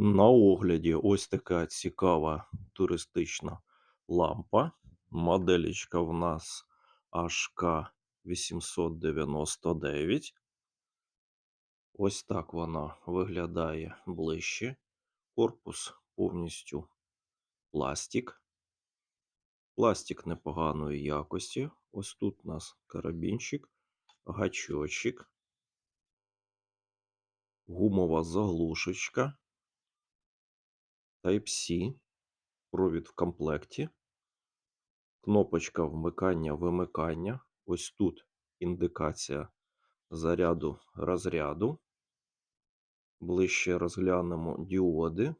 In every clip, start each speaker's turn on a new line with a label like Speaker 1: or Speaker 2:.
Speaker 1: На огляді ось така цікава туристична лампа. Моделечка в нас HK899. Ось так вона виглядає ближче. Корпус повністю пластик. Пластик непоганої якості. Ось тут у нас карабінчик, гачочок, гумова заглушечка. Type-C, провід в комплекті, кнопочка вмикання-вимикання. Ось тут індикація заряду розряду. Ближче розглянемо діоди.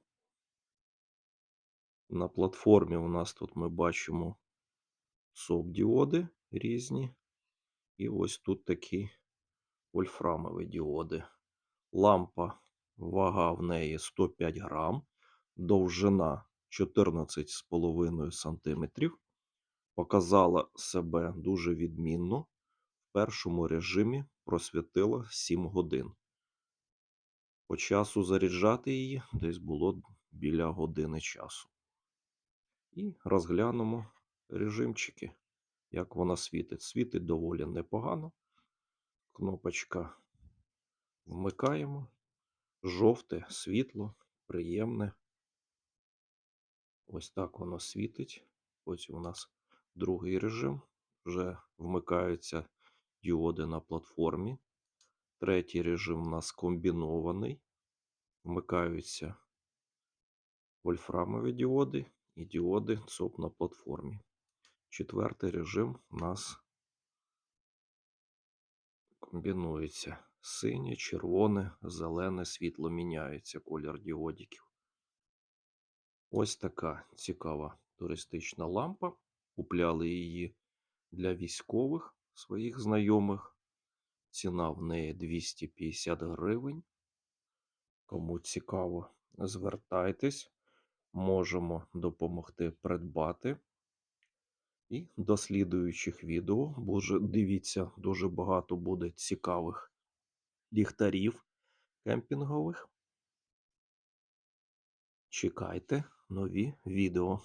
Speaker 1: На платформі у нас тут ми бачимо СОП-діоди різні. І ось тут такі вольфрамові діоди. Лампа, вага в неї 105 грам довжина 14,5 см. Показала себе дуже відмінно. В першому режимі просвітила 7 годин. По часу заряджати її десь було біля години часу. І розглянемо режимчики, як вона світить. Світить доволі непогано. Кнопочка вмикаємо. Жовте світло, приємне. Ось так воно світить. Ось у нас другий режим. Вже вмикаються діоди на платформі. Третій режим у нас комбінований. Вмикаються вольфрамові діоди і діоди ЦОП на платформі. Четвертий режим у нас комбінується. Синє, червоне, зелене світло міняється колір діодиків. Ось така цікава туристична лампа. Купляли її для військових своїх знайомих. Ціна в неї 250 гривень. Кому цікаво, звертайтесь, можемо допомогти придбати. І до слідуючих відео, Боже, дивіться, дуже багато буде цікавих ліхтарів кемпінгових. Чекайте нові відео.